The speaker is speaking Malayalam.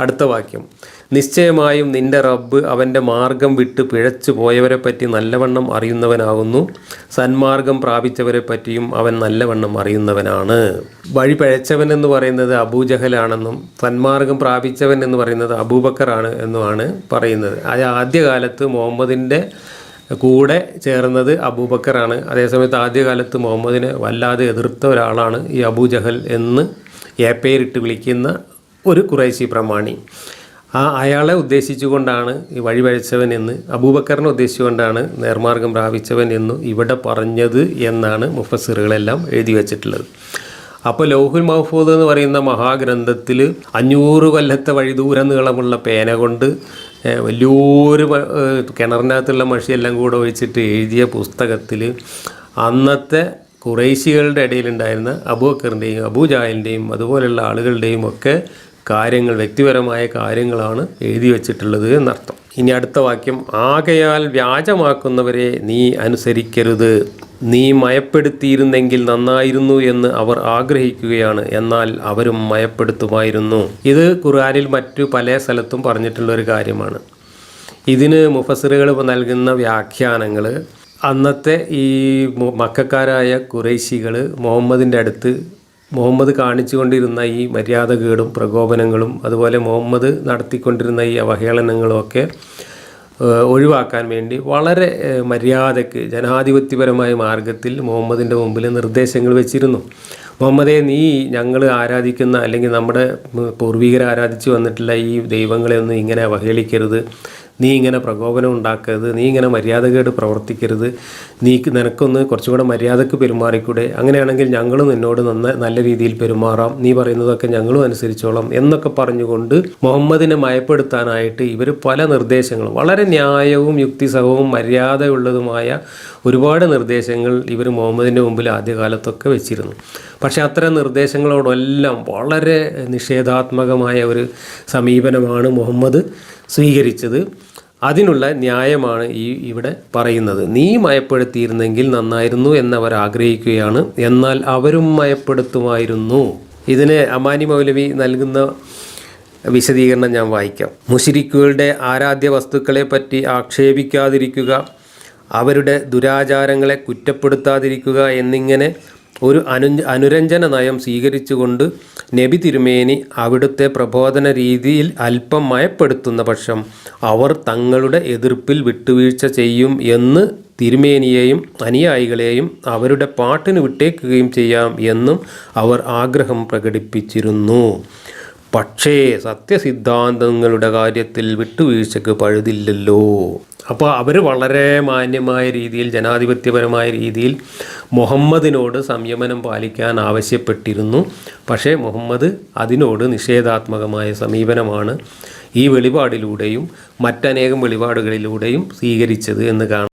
അടുത്ത വാക്യം. നിശ്ചയമായും നിന്റെ റബ്ബ് അവന്റെ മാർഗം വിട്ട് പിഴച്ചു പോയവരെ പറ്റി നല്ലവണ്ണം അറിയുന്നവനാകുന്നു. സന്മാർഗം പ്രാപിച്ചവരെ പറ്റിയും അവൻ നല്ലവണ്ണം അറിയുന്നവനാണ്. വഴി പിഴച്ചവൻ എന്ന് പറയുന്നത് അബൂജഹലാണെന്നും സന്മാർഗം പ്രാപിച്ചവൻ എന്ന് പറയുന്നത് അബൂബക്കറാണ് എന്നുമാണ് പറയുന്നത്. അത് ആദ്യകാലത്ത് മുഹമ്മദിന്റെ കൂടെ ചേർന്നത് അബൂബക്കറാണ്. അതേസമയത്ത് ആദ്യകാലത്ത് മുഹമ്മദിനെ വല്ലാതെ എതിർത്ത ഒരാളാണ് ഈ അബൂജഹൽ എന്ന് ഏപ്പേരിട്ട് വിളിക്കുന്ന ഒരു കുറേശി പ്രമാണി. ആ അയാളെ ഉദ്ദേശിച്ചുകൊണ്ടാണ് ഈ വഴിപഴച്ചവൻ എന്ന് അബൂബക്കറിനെ ഉദ്ദേശിച്ചുകൊണ്ടാണ് നേർമാർഗം പ്രാപിച്ചവൻ എന്ന് ഇവിടെ പറഞ്ഞത് എന്നാണ് മുഫസിറുകളെല്ലാം എഴുതി വച്ചിട്ടുള്ളത്. അപ്പോൾ ലൗഹുൽ മഹഫൂദ് എന്ന് പറയുന്ന മഹാഗ്രന്ഥത്തിൽ അഞ്ഞൂറ് കൊല്ലത്തെ വഴി ദൂരം നീളമുള്ള പേന കൊണ്ട് വലിയൊരു കിണറിനകത്തുള്ള മഷിയെല്ലാം കൂടെ ഒഴിച്ചിട്ട് എഴുതിയ പുസ്തകത്തിൽ അന്നത്തെ കുറേശികളുടെ ഇടയിലുണ്ടായിരുന്ന അബൂബക്കറിന്റെയും അബൂജാലിന്റെയും അതുപോലെയുള്ള ആളുകളുടെയും ഒക്കെ കാര്യങ്ങൾ വ്യക്തിപരമായ കാര്യങ്ങളാണ് എഴുതി വച്ചിട്ടുള്ളത് എന്നർത്ഥം. ഇനി അടുത്ത വാക്യം. ആകയാൽ വ്യാജമാക്കുന്നവരെ നീ അനുസരിക്കരുത്. നീ മയപ്പെടുത്തിയിരുന്നെങ്കിൽ നന്നായിരുന്നു എന്ന് അവർ ആഗ്രഹിക്കുകയാണ്. എന്നാൽ അവരും മയപ്പെടുത്തുമായിരുന്നു. ഇത് ഖുർആാനിൽ മറ്റു പല സ്ഥലത്തും പറഞ്ഞിട്ടുള്ള ഒരു കാര്യമാണ്. ഇതിന് മുഫസറുകൾ നൽകുന്ന വ്യാഖ്യാനങ്ങൾ അന്നത്തെ ഈ മക്കാരായ കുറേശികൾ മുഹമ്മദിന്റെ അടുത്ത് മുഹമ്മദ് കാണിച്ചുകൊണ്ടിരുന്ന ഈ മര്യാദകേടും പ്രകോപനങ്ങളും അതുപോലെ മുഹമ്മദ് നടത്തിക്കൊണ്ടിരുന്ന ഈ അവഹേളനങ്ങളും ഒക്കെ ഒഴിവാക്കാൻ വേണ്ടി വളരെ മര്യാദയ്ക്ക് ജനാധിപത്യപരമായ മാർഗത്തിൽ മുഹമ്മദിന്റെ മുമ്പിൽ നിർദ്ദേശങ്ങൾ വെച്ചിരുന്നു. മുഹമ്മദെ നീ ഞങ്ങൾ ആരാധിക്കുന്ന അല്ലെങ്കിൽ നമ്മുടെ പൂർവികർ ആരാധിച്ചു വന്നിട്ടുള്ള ഈ ദൈവങ്ങളെ ഒന്നും ഇങ്ങനെ അവഹേളിക്കരുത്. നീ ഇങ്ങനെ പ്രകോപനം ഉണ്ടാക്കരുത് നീ ഇങ്ങനെ മര്യാദകേട് പ്രവർത്തിക്കരുത് നീ നിനക്കൊന്ന് കുറച്ചും കൂടെ മര്യാദയ്ക്ക് പെരുമാറിക്കൂടെ? അങ്ങനെയാണെങ്കിൽ ഞങ്ങളും നിന്നോട് നന്ന നല്ല രീതിയിൽ പെരുമാറാം. നീ പറയുന്നതൊക്കെ ഞങ്ങളും അനുസരിച്ചോളാം എന്നൊക്കെ പറഞ്ഞുകൊണ്ട് മുഹമ്മദിനെ മയപ്പെടുത്താനായിട്ട് ഇവർ പല നിർദ്ദേശങ്ങളും വളരെ ന്യായവും യുക്തിസഹവും മര്യാദയുള്ളതുമായ ഒരുപാട് നിർദ്ദേശങ്ങൾ ഇവർ മുഹമ്മദിന്റെ മുമ്പിൽ ആദ്യകാലത്തൊക്കെ വെച്ചിരുന്നു. പക്ഷേ അത്തരം നിർദ്ദേശങ്ങളോടെല്ലാം വളരെ നിഷേധാത്മകമായ ഒരു സമീപനമാണ് മുഹമ്മദ് സ്വീകരിച്ചത്. അതിനുള്ള ന്യായമാണ് ഈ ഇവിടെ പറയുന്നത്. നീ മയപ്പെടുത്തിയിരുന്നെങ്കിൽ നന്നായിരുന്നു എന്നവർ ആഗ്രഹിക്കുകയാണ്. എന്നാൽ അവരും മയപ്പെടുത്തുമായിരുന്നു. ഇതിന് അമാനി മൗലവി നൽകുന്ന വിശദീകരണം ഞാൻ വായിക്കാം. മുഷിരിക്കുകളുടെ ആരാധ്യ വസ്തുക്കളെ പറ്റി ആക്ഷേപിക്കാതിരിക്കുക അവരുടെ ദുരാചാരങ്ങളെ കുറ്റപ്പെടുത്താതിരിക്കുക എന്നിങ്ങനെ ഒരു അനു അനുരഞ്ജന നയം സ്വീകരിച്ചുകൊണ്ട് നബി തിരുമേനി അവിടുത്തെ പ്രബോധന രീതിയിൽ അല്പം മയപ്പെടുത്തുന്ന പക്ഷം അവർ തങ്ങളുടെ എതിർപ്പിൽ വിട്ടുവീഴ്ച ചെയ്യും എന്ന് തിരുമേനിയെയും അനുയായികളെയും അവരുടെ പാട്ടിന് വിട്ടേക്കുകയും ചെയ്യാം എന്നും അവർ ആഗ്രഹം പ്രകടിപ്പിച്ചിരുന്നു. പക്ഷേ സത്യസിദ്ധാന്തങ്ങളുടെ കാര്യത്തിൽ വിട്ടുവീഴ്ചക്ക് പഴുതില്ലല്ലോ. അപ്പോൾ അവർ വളരെ മാന്യമായ രീതിയിൽ ജനാധിപത്യപരമായ രീതിയിൽ മുഹമ്മദിനോട് സംയമനം പാലിക്കാൻ ആവശ്യപ്പെട്ടിരുന്നു. പക്ഷേ മുഹമ്മദ് അതിനോട് നിഷേധാത്മകമായ സമീപനമാണ് ഈ വെളിപാടിലൂടെയും മറ്റനേകം വെളിപാടുകളിലൂടെയും സ്വീകരിച്ചത് എന്ന് കാണാം.